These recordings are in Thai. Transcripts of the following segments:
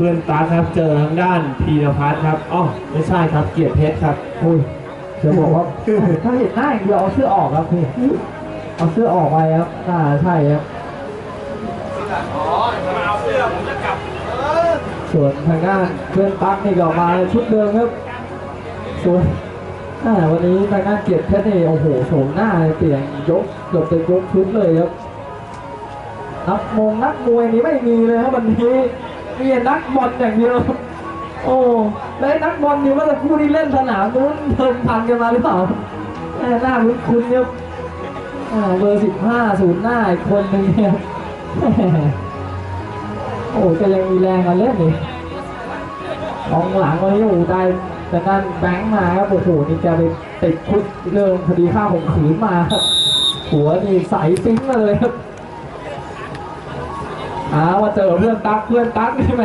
เพื่อนตาครับเจอทางด้านพีรพัฒน์ครับอ๋อไม่ใช่ครับเกียรติเพชรครับอุ้ยจะบอกว่าถ้าเห็นหน้าอย่างเดียวเอาเสื้อออกครับพี่เอาเสื้อออกไปครับน่าใช่ครับส่วนทางด้านเพื่อนตั๊กนี่ก็มาในชุดเดิมครับส่วนอ่าวันนี้ทางด้านเกียรติเพชรนี่โอ้โหโฉมหน้าเปลี่ยนยกเกือบจะยกชุดเลยครับนักมงนักมวยนี่ไม่มีเลยครับวันนี้ มีนักบอลอย่างเดียวโอ้แล้วนักบอลนี่ว่าจะคู่ที่เล่นสนามนู้นเดิมพันกันมาหรือเปล่าแม่หน้าคุ้นคุ้นๆครับอ่าเบอร์สิบห้าศูนย์หน้าอีกคนหนึ่งเนี่ยโอ้จะยังมีแรงมาเล่นนี่กองหลังวันนี้โอ้ได้แต่นั่นแบงค์มาครับโอ้โหนี่แกไปติดคุกเรื่องคดีฆ่าข่มขืนมา หัวนี่ใสปิ๊งมาเลยครับ อาว่าเจอเพื่อนตักเพื่อนตักนี่แหม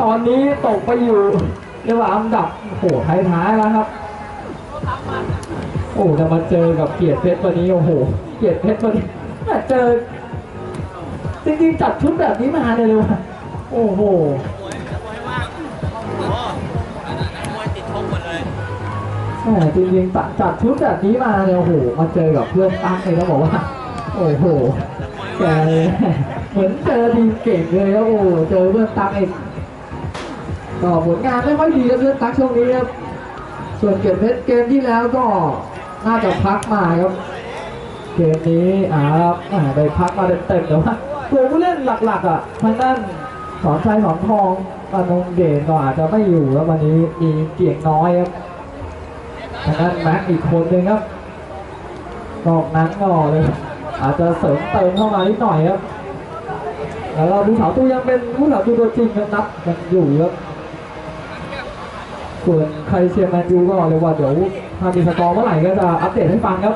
ตอนนี้ตกไปอยู่เรียกว่าอันดับโอ้โหท้ายๆแล้วครับ โอ้จะมาเจอกับเกียรติเพชรวันนี้โอ้โห เกียรติเพชรวันนี้ม่เจอจริงๆจัดชุดแบบนี้มาเลยเลยว่ะโอ้โหแม่จริงๆจัดจัดชุดแบบนี้มาเนี่ยโอ้โหมาเจอกับเพื่อนตักเลยต้องบอกว่า โอ้โหแก เหมือนเจอทีมเก่งเลยครับโอ้เจอเพื่อนตักเองก็ผลงานไม่ค่อยดีครับเพื่อนตักช่วงนี้ครับส่วนเกียรติเพชรเกมที่แล้วก็น่าจะพักมาครับเกมนี้อ่าครับได้พักมาเต็มๆแต่ว่าตัวผู้เล่นหลักๆอะทางด้านสอนชัยสอนทองปานงเดชก็อาจจะไม่อยู่แล้ววันนี้มีเกียงน้อยครับทางด้านแม็กอีกคนหนึ่งครับนอกนั้นก็เลยอาจจะเสริมเติมเข้ามานิดหน่อยครับ แล้วก็ผู้สาวตู้ยังเป็นผู้สาวตู้ตัวจริงครับนับกันอยู่ครับส่วนใครเชียร์แมนยูก็เลยว่าเดี๋ยวถ้ามีสกอร์เมื่อไหร่ก็จะอัปเดตให้ฟังครับ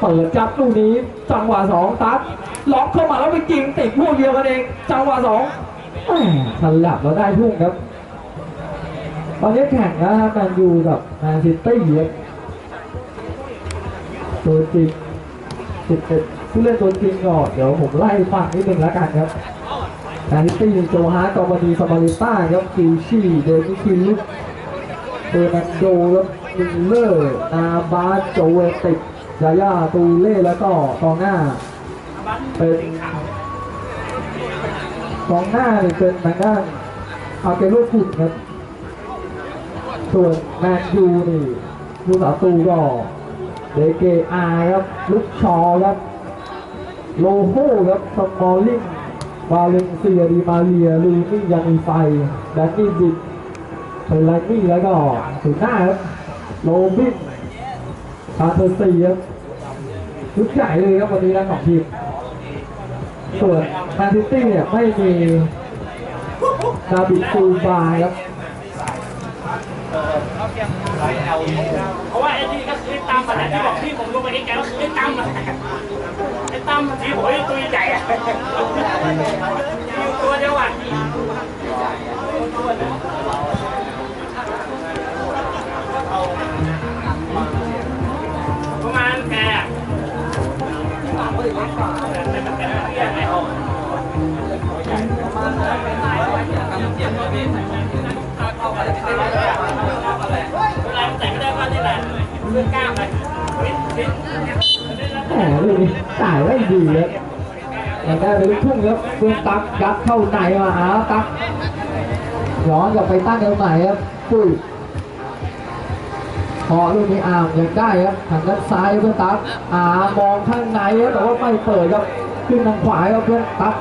เปิดจับลูกนี้จังหวะสองตัดล็อกเข้ามาแล้วไปยิงติดพวกเดียวกันเอง จังหวะสองแหม่ฉลับแล้วได้ทุ่งครับ ตอนนี้แข่งนะครับแมนยูกับแมนซิตี้ครับตัวจริง11 ผู้เล่นตัวจริงก่อนเดี๋ยวผมไล่ฟังนิดนึงแล้วกันครับแมนซิตี้โจฮาร์ตอมบานีซามาริต้าครับคิวชี่เดนิคิลุสเบอร์นันโดครับมิลเลอร์นาบาสโจเวติกยาย่าตูเล่แล้วก็กองหน้า เป็นกองหน้านี่เป็นทางด้านอาเกโรฟุนครับ ส่วนแมนยูนี่ผู้สาตูก็เดเกอาครับ ลุกชอครับ โลโฮครับสมอลลิงวาเลนเซียดีมาเรียลูนี่ยานีไฟแดนนี่จิตเทอร์ไลนี่แล้วก็สุดหน้าครับโรบินคาเทอร์ซีครับชุดใหญ่เลยครับวันนี้ทั้งสองทีมส่วนแมนซิตี้เนี่ยไม่มีดาบิดซูบาครับเพราะว่าไอ้นี่ก็คือตั้มมาแหละที่บอกพี่ผมลงไปไอ้แกก็คือไอ้ตั้มอะไอ้ตั้มเดียวอะประมา ณแกอะแต่มันเป็นเรื่องไงเอาเวลามันแต่ไม่ได้ว่านี่ แหละเรื่องกล้ามเลยฟิตฟิตแหมลูกนี้จ่ายไม่ดีครับแต่ได้ไปลูกทุ่งครับเพื่อนตักยัดเข้าในมาหาตักย้อนกลับไปตั้งเอวใหม่ครับปุ้ยพอลูกนี้อามยังได้ครับทางด้านซ้ายเพื่อนตักอามองข้างในครับแต่ว่าไม่เปิดครับขึ้นทางขวาครับเพื่อนตัก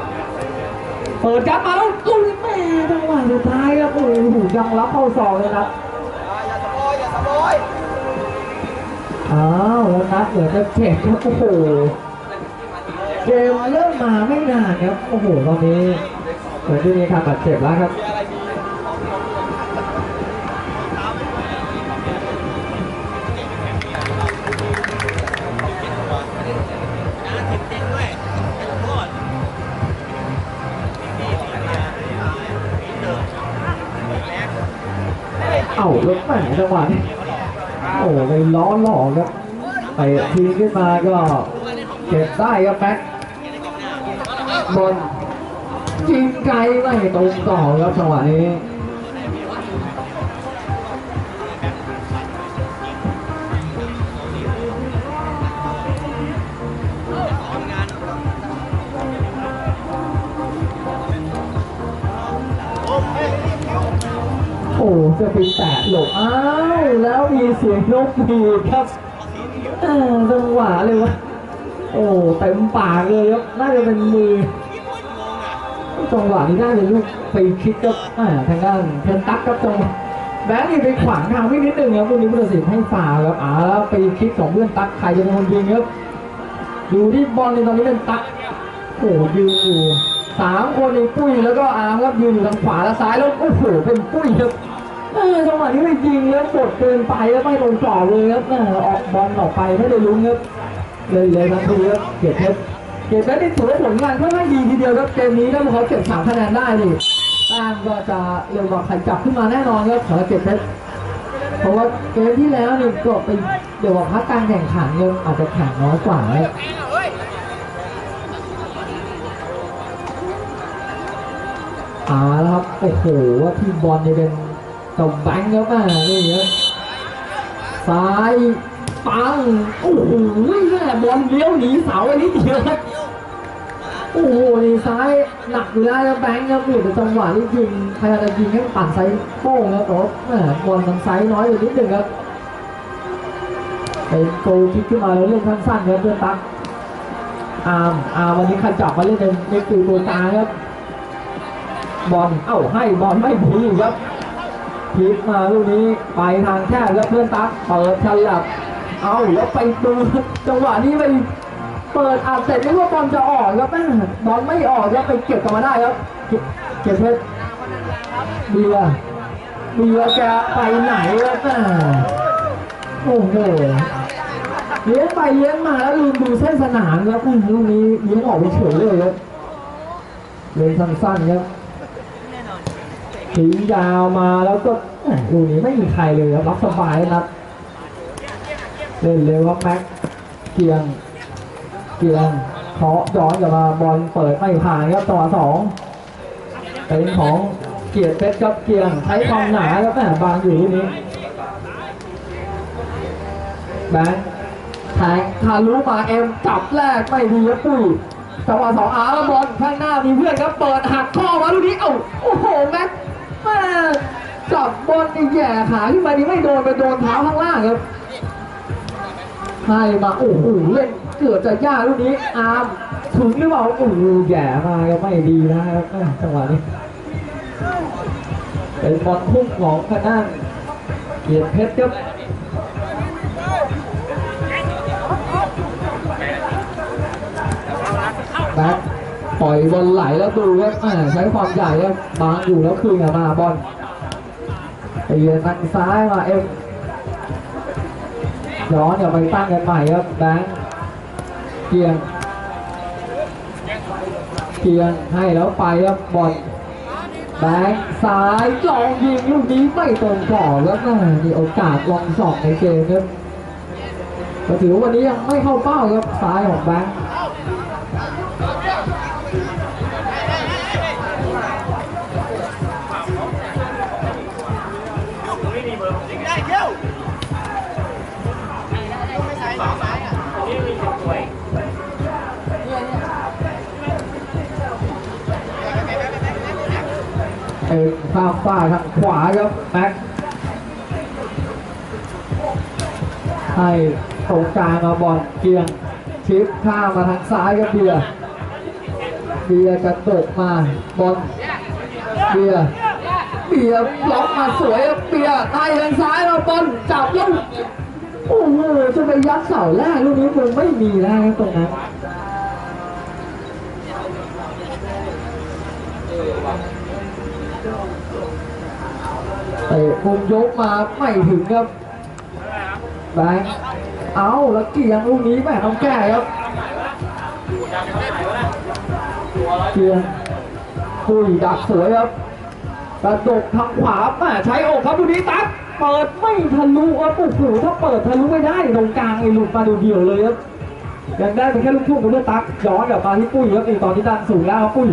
เปิดยัดมาแล้วตุ้ยแม่จังหวะสุดท้ายครับโอ้โหยังรับเข้าสองเลยนะอ้าสะบอย วแล้วนัดเหลือจะเจ็บครับโอ้โหเกมเริ่มมาไม่นานครับโอ้โหตอนนี้เหมือนที่มีการบาดเจ็บแล้วครับเอ้าล้วแหมจังหวะนี้ โอ้ไปล้อหลอกครับไปทีขึ้นมาก็เก็บได้ครับแม็กบอลยิงไกลไม่ตรงต่อครับจังหวะนี้ โอ้จะไปแตะหลบอ้าวแล้วมีเสียงนกหวีดครับเออจังหวะเลยวะโอ้เต็มปากเลยครับน่าจะเป็นมือจังหวะนี้น่าจะลูกไปคิดกับอ่าทางด้านเพนตักครับจังหวะแบงค์นี่ไปขวางทางไม่นิดนึงครับลูกนี้ผู้ตัดสินให้ฝ่าวครับอ่าวไปคิดของเพื่อนตักใครจะเป็นคนยิงครับดูที่บอลในตอนนี้เป็นตักโอ้ยืนอยู่สามคนในปุ้ยแล้วก็อาร์มครับยืนอยู่ทางขวาและซ้ายแล้วโอ้โหเป็นปุ้ยครับ เออจังหวะนี้ไม่ยิงแล้วกดเกินไปแล้วไม่ลงกรอเลยครับเออออกบอลออกไปไม่ได้ลุ้นครับเลยเลยทันทีครับเกียรติเพชรเกียรติเพชรนี่ถือว่าผลงานค่อนข้างดีทีเดียวครับเกมนี้ถ้าพวเขาเก็บสามคะแนนได้นี่ต้มก็จะเร็วกว่าใครจับขึ้นมาแน่นอนครับสำหรับเกียรติเพชรเพราะว่าเกมที่แล้วนี่ก็ไปเดี๋ยวว่าพักการแข่งขันเนี่ยอาจจะแข่งน้อยกว่าครับเอาละครับโอ้โหว่าทีมบอลเนี่ยเป็น เจ้าแบงค์ครับแม่นี่ครับซ้ายปังโอ้โหแม่บอลเลี้ยวหนีเสาไปนิดเดียวครับโอ้โหนี่ซ้ายหนักอยู่แล้วแบงค์ครับนี่แต่จังหวะที่ยิงพยายามจะยิงให้ปั่นไซส์โป้งครับแต่ว่าแม่บอลมันไซส์น้อยอยู่นิดหนึ่งครับเป็นโกลคิกขึ้นมาแล้วเล่นสั้นๆครับเพื่อนตั๊กอาร์มอาร์มวันนี้ขจับมาเล่นเป็นเมกูตัวกลาครับบอลเอ้าให้บอลไม่ดีครับ พลิกมาลูกนี้ไปทางแคบแล้วเพื่อนตั๊กเปิดฉลับ เอาแล้วไปดูจังหวะนี้ไปเปิดอัดเสร็จนึกว่าบอลจะออกครับแม่บอลไม่ออกครับไปเก็บกลับมาได้ครับเก็บเพชรเบียร์เบียร์แกไปไหนครับแม่โอ้โหเลี้ยงไปเลี้ยงมาแล้วลืมดูเส้นสนามครับลูกนี้เลี้ยงออกไปเฉยเลยครับเล่นสั้นๆครับ ถึงยาวมาแล้วก็แหม่ลูนี้ไม่มีใครเลยครับรับสบายนะครับเล่นเร็วครับแม็กเกียง เกียงเคาะย้อนกลับมาบอลเปิดไม่ผ่านครับต่อสองเป็นของเกียรติเพชรครับเกียงใช้ความหนาครับแม่บางอยู่ลูกนี้แบงค์แทงทะลุมาเอ็มจับแรกไม่ดีครับปุ้ยจังหวะสองอาร์บอลข้างหน้ามีเพื่อนครับเปิดหักข้อมาลูกนี้เอ้าโอ้โหแม็ก จับบอลนี่แย่ขาขึ้นมานี่ไม่โดนไปโดนเท้าข้างล่างครับให้มาโอ้โหเล่นเกือบจะยากลูกนี้อาร์มถึงหรือเปล่าโอ้โหแย่มาก็ไม่ดีนะครับจังหวะนี้เป็นบอลพุ่งของทางด้านเกียรติเพชรครับแบ็ค ปล่อยบอลไหลแล้วดูครับใช้ความใหญ่ครับบางอยู่แล้วคืนมาบอลไปเยือนทางซ้ายมาเอ็มย้อนกลับไปตั้งกันใหม่ครับแบงค์เกียงเกียงให้แล้วไปครับบอลแบงค์ซ้ายลองยิงลูกนี้ไม่ตรงกรอบครับแม่มีโอกาสลองสองในเกมครับก็ถือว่าวันนี้ยังไม่เข้าเป้าครับซ้ายของแบงค์ เอ็มข้ามฝ้าทางขวาครับแม็กให้ตรงกลางมาบอลเกียงชิปข้ามมาทางซ้ายครับเบียร์เบียร์กระตกมาบอลเบียร์เบียร์ล็อกมาสวยครับเบียร์ไต่ทางซ้ายมาบอลจับแล้วโอ้โหจะไปยัดเสาแรกลูกนี้คงไม่มีแล้วตรงนั้น เตะมุมยกมาไม่ถึงครับแบงค์เอาแล้วเกียงลูกนี้แม่ต้องแก้ครับเกียงคุยดักสวยครับกระดกทางขวาแม่ใช้อกครับลูนี้ตัดเปิดไม่ทะลุครับโอ้โหถ้าเปิดทะลุไม่ได้ตรงกลางไอ้หลุดมาดูเดียวเลยครับยังได้เป็นแค่ลูกทุ่งของเลือตักย้อนกลับมาที่ปุ้ยครับนี่ตอนนี้ดันสูงแล้วครับปุ้ย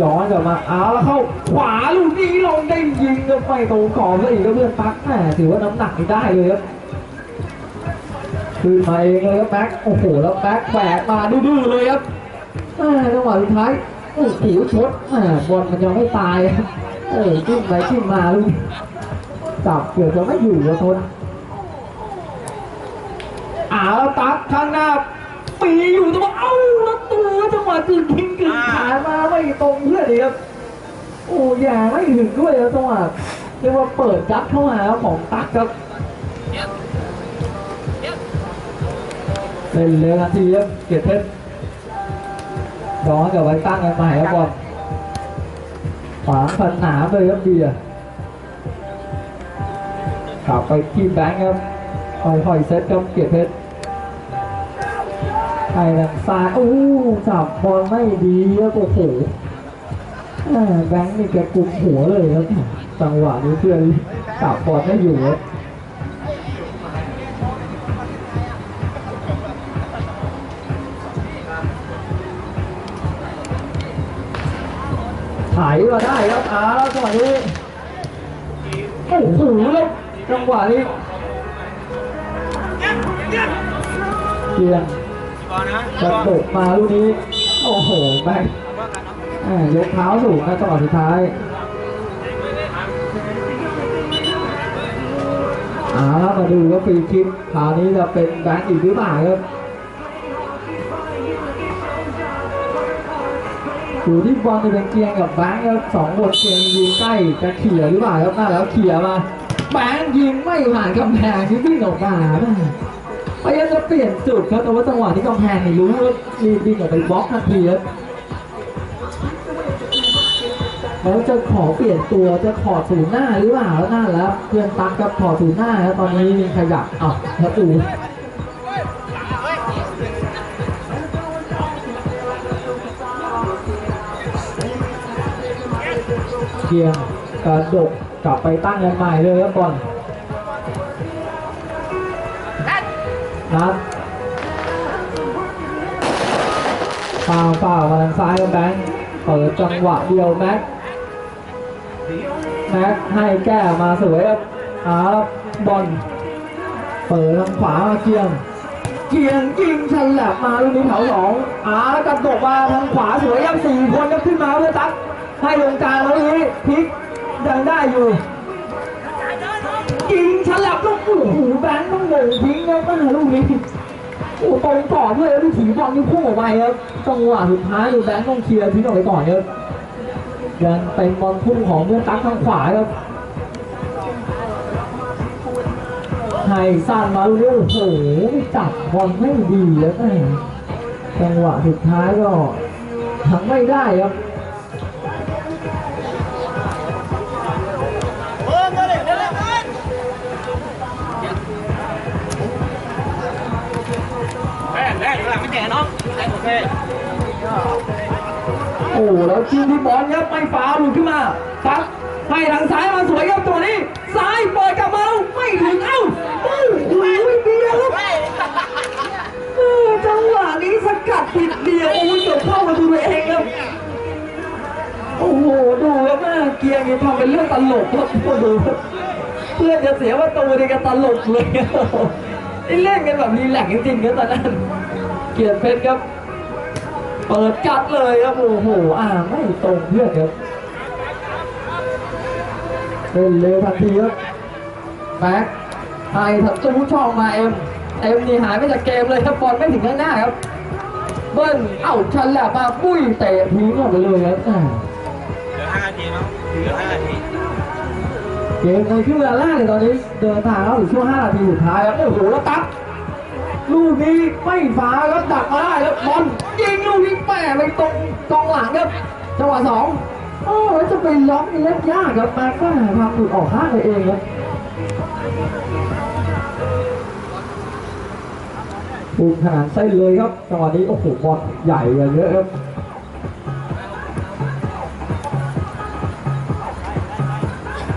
ย้อนกลับมาเอาแล้วเข้าขวาลูกนี้ลงได้ยิงก็ไม่ตรงกรอบซะอีกแล้วเพื่อนตักแหมถือว่าน้ำหนักได้เลยครับคืนมาเองเลยครับแบ็คโอ้โหแล้วแบ็คแบกมาดื้อๆเลยครับจังหวะสุดท้ายโอ้โหชดแหมบอลมันยังไม่ตายครับโอ้ขึ้นไปขึ้นมาลูกจับเกือบจะไม่อยู่แล้วทนอ่าแล้วตักข้างหน้าปีอยู่แตัวาเอ้า แล้วตัวจังหวะจึงยิงกึ่งขามาไม่ตรงเพื่อนเลยครับ โอ้แย่ไม่ถึงด้วยแล้วจังหวะเรียกว่าเปิดยัดเข้ามาแล้วของตักครับเล่นเร็วนาทีครับเกียรติเพชรย้อนกลับไว้ตั้งกันใหม่ครับบอลขวางสนามเลยครับเบียร์กลับไปที่แบงค์ครับค่อยๆเซตครับเกียรติเพชร ไอ้ทางซ้ายโอ้จับบอลไม่ดีครับโอ้โหแบงค์นี่แกกุมหัวเลยครับจังหวะนี้เพื่อนจับบอลไม่อยู่ครับไถมาได้ครับอ้าวจังหวะนี้โอ้โหแล้วจังหวะนี้เกียง กระโดดมาลูกนี้ โอ้โหแม่งแม่งยกเท้าสูงนะจังหวะสุดท้ายเอาละมาดูว่าฟรีคิกคราวนี้จะเป็นแบงค์อีกหรือเปล่าครับอยู่ที่บอลจะเป็นเกียงกับแบงค์ครับสองคนเกียงยิงใกล้จะเขี่ยหรือเปล่าครับน่าแล้วเขี่ยมาแบงค์ยิงไม่ผ่านกำแพงที่วิ่งออกมาแม่ง พยายามจะเปลี่ยนจุดครับแต่ว่าจังหวะที่กำแพงนี่รู้ว่ารีบวิ่งออกไปบล็อกทันทีครับแล้วจะขอเปลี่ยนตัวจะขอศูนหน้าหรือเปล่าแล้วนั่นแล้วเพื่อนตักกับขอศูนหน้าแล้วตอนนี้มีขยับอ้าวแล้วอูเกียงกระดกกลับไปตั้งกันใหม่เลยครับบอล นัดฟาวฟาวมาทางซ้ายกับแบงค์เปิดจังหวะเดียวแม็กแม็กให้แก้มาสวยครับอาบอลเปิดทางขวามาเกียง เกียงยิงฉลับมาลูกนี้แถวสองอาร์กระดกมาทางขวาสวยครับสี่คนครับขึ้นมาเพื่อตักให้ตรงกลางแล้วนี้พลิกยังได้อยู่ ฉลับลูกโอ้โหแบงค์ต้องโหม่ทิ้งครับตั้งแต่ลูกนี้โอ้ตรงต่อด้วยแล้วลูกถีบอลนี่พุ่งออกไปครับจังหวะสุดท้ายดูแบงค์ต้องเคลียร์ทิ้งออกไปก่อนครับยังเป็นบอลพุ่งของเพื่อนตั๊กทางขวาครับให้สั้นมาลูกนี้โอ้โหจับบอลไม่ดีแล้วแม่จังหวะสุดท้ายก็ทำไม่ได้ครับ แก่เนาะโอเคโอ้แล้วชิงที่บอลครับไม่ฟาวล์หลุดขึ้นมาฟักให้ทางซ้ายมาสวยครับตัวนี้ ซ้ายเปิดกลับมาแล้วไม่ถึงเอ้าโอ้โหเดียวครับจังหวะนี้สกัดติดเดียวโอ้ยเกือบเข้าประตูตัวเองครับโอ้โหดูครับแม่เกียร์นี่ทำเป็นเรื่องตลกครับดูเพื่อนจะเสียประตูนี่ก็ตลกเลยนี่เล่นกันแบบรีแลกซ์จริงๆครับตอนนั้น เกียรติเพชรครับ เปิดจัดเลยครับ โอ้โห อ่าไม่ตรงเพื่อนครับเล่นเร็วทันทีครับแบ็คไทยทัตู้ช่องมาเอ็มเอ็มนี่หายไปจากเกมเลยครับบอลไม่ถึงข้างหน้าครับ เบิ้ลเอ้าชันแหลบมาปุ้ยเตะทิ้งออกไปเลยครับเหลือห้านาทีเนาะเหลือห้านาทีเกมในช่วงเวลาแรกเลยตอนนี้เดินทางเข้าถึงช่วง5นาทีสุดท้ายครับโอ้โหแล้วตั๊ก ลูกนี้ไม่ฟ้าแล้วดักมาได้แล้วบอลยิงลูกนี้แปะไปตรงกองหลังครับจังหวะสองโอ้แล้วจะไปล็อกนี่เล่นยากครับแม็กก็ทำหลุดออกข้างไปเองครับปูขนาดเส้เลยครับจังหวะนี้โอ้โหบอลใหญ่กว่าเยอะครับ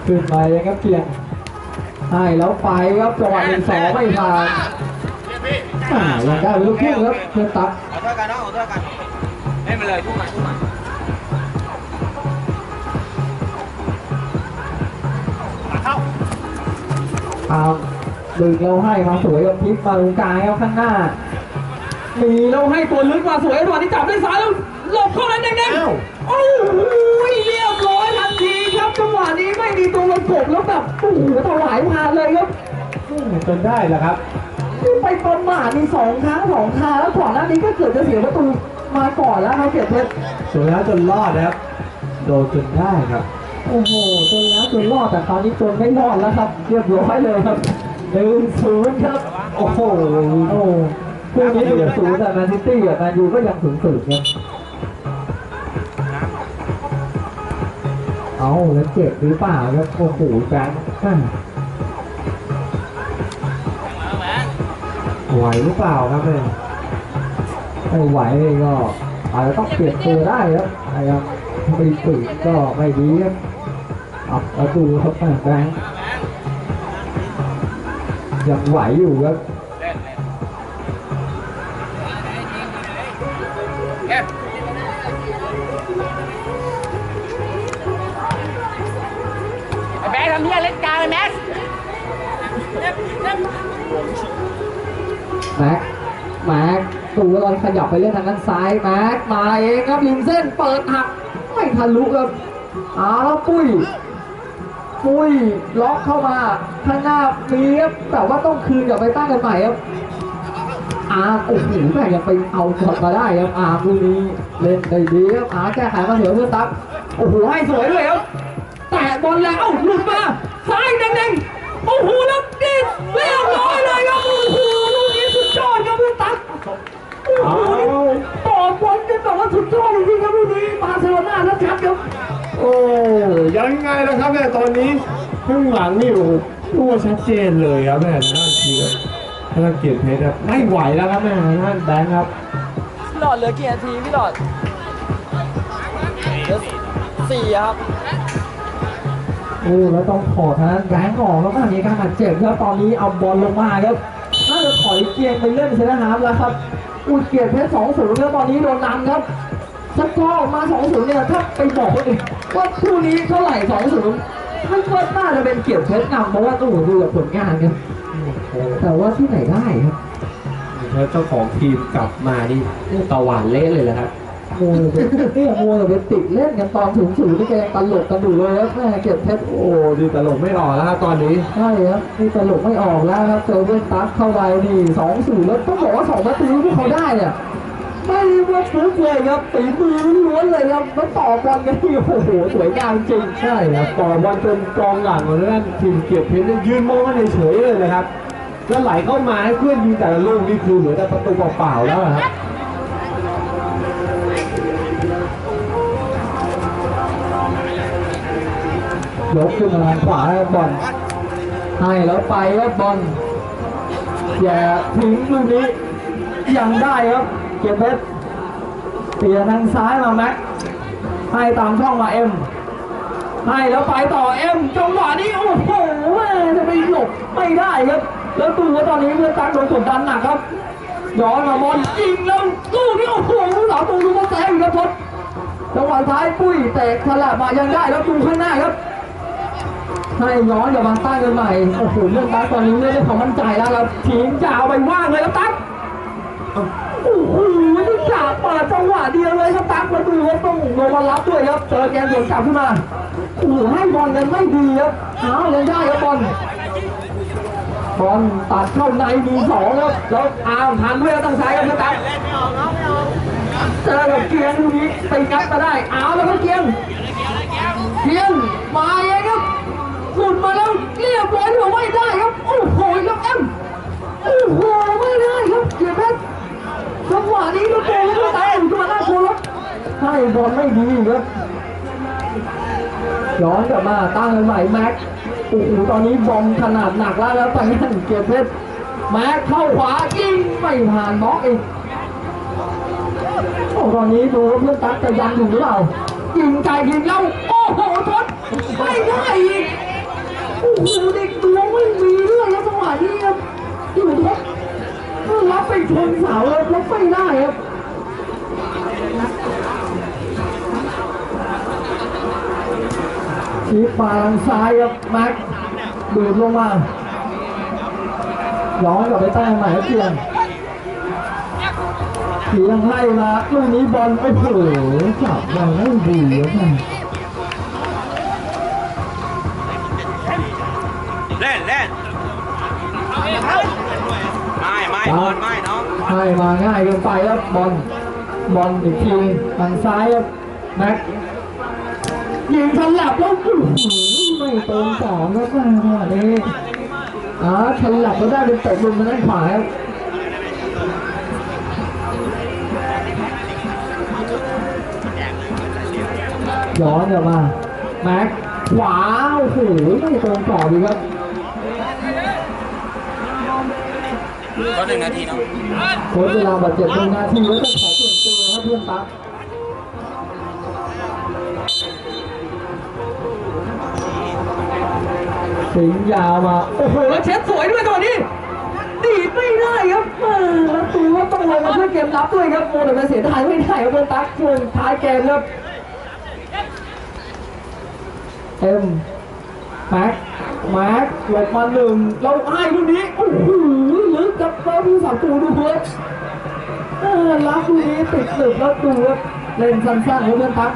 ขึ้นไปเลยครับเกียงให้แล้วไปครับจังหวะหนึ่งสองไม่ผ่าน อ่าได้ลูกคู่ครับเพื่อตักขอโทษกันน้อขอโทษกันให้มันเลยทุ่มมาเอาดึงเราให้มาสวยกับพิษมาตรงกายเอาข้างหน้า มีเราให้ตัวลึกมาสวยจังหวะที่จับได้สายแล้วหลบเข้านั้นเด้งๆโอ้ยเรียบร้อยทันทีครับจังหวะนี้ไม่มีตัวลงกบแล้วแบบโอ้โหถลายมาเลยครับจนได้แหละครับ ที่ไปประมาทมีสองครั้งสองคราแล้วก่อนหน้านี้ก็เกิดจะเสียประตูมาก่อนแล้วครับเกียรติเพชรจนแล้วจนรอดนะครับ โดนจนได้ครับ โอ้โหจนแล้วจนรอดแต่คราวนี้จนไม่รอดแล้วครับ เรียบร้อยเลยครับหนึ่งศูนย์ครับ โอ้โหโอ้คู่นี้หนึ่งศูนย์แต่แมนซิตี้กับแมนยูก็ยังศูนย์ศูนย์ครับเอาแล้วเจ็บหรือเปล่าครับโอ้โหแบงค์ ไหวหรือเปล่าครับเนี่ยไม่ไหวเลยก็อาจจะต้องเปลี่ยนตัวได้ครับนะครับไม่ฝืนก็ไม่ดีครับอาแล้วดูครับแบงค์ยังไหวอยู่ครับ ม็กตูตอนขยับไปเล่นทางด้านซ้ายแม็กมาเองครับริมเส้นเปิดหักไม่ทะลุครับอ้าวปุ้ยปุ้ยล็อกเข้ามาข้างหน้ามีครับแต่ว่าต้องคืนกลับไปตั้งกันใหม่ครับอาโอ้โหแม่ยังไปเอาช็อตมาได้ครับอาร์มลูกนี้เล่นได้ดีครับอาแก้ไขมาเหนือเพื่อนตั๊กโอ้โหให้สวยด้วยครับแต่บอลแล้วหลุดมาซ้ายแดงๆโอ้โหแล้วดิเรียบร้อยเลยครับ ต่อบอลกันแบบว่าสุดยอดจริงๆครับลูกนี้บาร์เซโลนาแล้วชัดครับโอ้ยังไงล่ะครับเนี่ยตอนนี้ข้างหลังนี่โอ้โหตัวชัดเจนเลยครับแม่ท่านทีครับท่านเกียรติเพชรครับไม่ไหวแล้วครับแม่ท่านแบงค์ครับพี่หลอดเหลือกี่นาทีพี่หลอดเหลือสี่อะครับโอ้แล้วต้องถอดทางนั้นแรงออกแล้วก็มีการบาดเจ็บครับตอนนี้เอาบอลลงมาครับน่าจะถอยเกียงไปเล่นเซนฮาร์ฟแล้วครับ อุดเกียรติเพชรสองศูนย์แล้วตอนนี้โดนนำครับสกอร์ออกมาสองศูนย์เนี่ยถ้าไปบอกคนอื่นว่าคู่นี้เท่าไหร่สองศูนย์ไม่ว่าน่าจะเป็นเกียรติเพชรนำเพราะว่าต้องดูกับผลงานครับแต่ว่าที่ไหนได้ครับแล้วเจ้าของทีมกลับมานี่ตะวันเละเลยแหละครับ มัวแต่เนี่ยมัวแต่ไปติดเล่นกันตอนถึงศูนย์ที่แกยังตลกกันอยู่เลยครับแม่เกียรติเพชรโอ้ดีตลกไม่ออกแล้วครับตอนนี้ใช่ครับนี่ตลกไม่ออกแล้วครับเจอเพื่อนตั๊กเข้าไปนี่สองศูนย์แล้วต้องบอกว่าสองประตูที่เขาได้เนี่ยไม่ได้ว่าฟลุกเลยครับฝีมือล้วนเลยครับแล้วต่อบอลกันที่โอ้โหสวยงามจริงใช่ครับต่อบอลจนกองหลังของด้านทีมเกียรติเพชรเนี่ยยืนมองกันเฉยๆเลยนะครับ แล้วไหลเข้ามาให้เพื่อนยิงแต่ละลูกนี่คือเหมือนแต่ประตูเปล่าๆแล้วอะครับ ยกขึ้นมาทางขวาครับบอลให้แล้วไปครับบอลอย่าทิ้งลูกนี้ยังได้ครับเก็บเพชรเปลี่ยนทางซ้ายมาแม็กให้ตามช่องมาเอ็มให้แล้วไปต่อเอ็มจังหวะนี้โอ้โหแม่จะไปหลบไม่ได้ครับ แล้วดูว่าตอนนี้เพื่อนตักโดนกดดันหนักครับย้อนมาบอลยิงแล้วลูกนี้โอ้โหลูกสาวตูดูมาแซงครับทศจังหวะท้ายปุ้ยแต่ฉลาดมายังได้แล้วดูข้างหน้าครับ ให้ย้อนกลับมาตั้งกันใหม่ โอ้โห เรื่องตักตอนนี้เรื่องความมั่นใจแล้วครับทิ้งยาวไปว่างเลยแล้วตักโอ้โหนี่กะเปิดจังหวะเดียวเลยครับตักมาดูว่าต้องลงมารับด้วยครับ เจอแกนสวนกลับขึ้นมาโอ้โหให้บอลกันไม่ดีครับเอายังได้ครับบอลบอลตัดเข้าในมีสองครับแล้วอามทันด้วยตั้งซ้ายครับตั๊กเจอกับเกียงลูกนี้ไปงัดมาได้เอาแล้วครับเกียงเกียงมาเอง ครับหลุดมาแล้วเรียบร้อยหรือไม่ได้ครับ โอ้โหครับเอ็มโอ้โหไม่ได้ครับเกียงเพชรจังหวะนี้ลูกโป่งลูกตาอยู่ตัวหน้าโคครับให้บอลไม่ดีครับย้อนกลับมาตั้งใหม่แม็กโอ้โหตอนนี้บอมขนาดหนักแล้วแล้วไปนั่นเกียรติเพชรแม็กเข้าขวายิงไม่ผ่านบล็อกอีกโอ้ตอนนี้ดูเพื่อนตั๊กจะยังอยู่หรือเปล่ายิงไกลยิงแล้วโอ้โหทดไม่ได้อีก โอ้โหเด็กตัวไม่มีด้วยครับจังหวะนี้ครับอยู่ทดรับไปชนเสาครับแล้วไม่ได้ครับชีพมาทางซ้ายครับแม็กดูดลงมาย้อนกลับไปใต้ใหม่แล้เพียงเพียงไล่มาลูกนี้บอลโอ้โหจับบอลไม่ดีครับ ไม่ไม่บอลไม่น้องให้มาง่ายเกินไปครับบอลบอลอีกทีทางซ้ายครับแม็กยิงฉลับแล้วไม่ตรงสองครับแม่จังหวะนี้อ่าฉลับแล้วได้เป็นตะมุมาด้านขวาครับย้อนกลับมาแม็กขวาโอ้โหไม่ตรงต่อดีครับ ก็หนึ่งนาทีเน้องโค้ชเวลาบาดเจ็บหนึ่งนาทีแล้วก็ขอเปลี่ยนตัวครับเพื่อนตั๊กสิงยาวมา โอ้โห แล้วเช็ดสวยด้วยตอนนี้ ดีดไม่ได้ครับเออแล้วตัวก็ต้องลงมาช่วยเกมรับด้วยครับโมเดลเสียดายไม่ได้ครับเพื่อนตั๊กช่วงท้ายเกมครับเอ็มแม็กแม็กหลบมาหนึ่งเราให้ลูกนี้โอ้โห ลึกกับเราผู้สาตูดูเพื่อนเออรับลูกนี้ติดหนึบแล้วดูครับเล่นสั้นๆให้เพื่อนพัก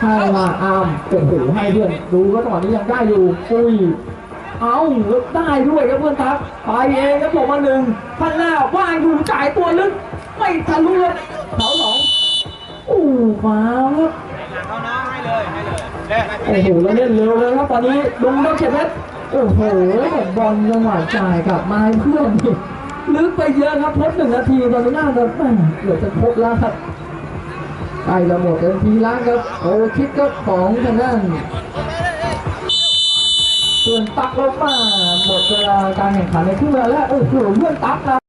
ให้มาอามโอ้โหให้เพื่อนดูว่าตอนนี้ยังได้อยู่ปุยเอาแล้วได้ด้วยครับเพื่อนทักไปเองครับผมมาหนึ่งข้างหน้าว่างอยู่จ่ายตัวลึกไม่ทะลุครับเสาสองโอ้มาครับเขาน้องให้เลยให้เลยเล่นโอ้โหแล้วเล่นเร็วเลยครับตอนนี้ลุงต้องเข็บเพชร โอ้โหบอลจังหวะจ่ายกลับมาให้เพื่อนลึกไปเยอะครับทดหนึ่งนาทีตอนนี้าจะแม่เกือบจะครบแล้วครับไอ้ระหมดเต็มทีล้วครับโอ้คิดก็ของทางด้านส่วนตักลงมาหมดเวลาการแข่งขันในครึ่งเวลาแรกโอ้โหเพื่อนตักนะ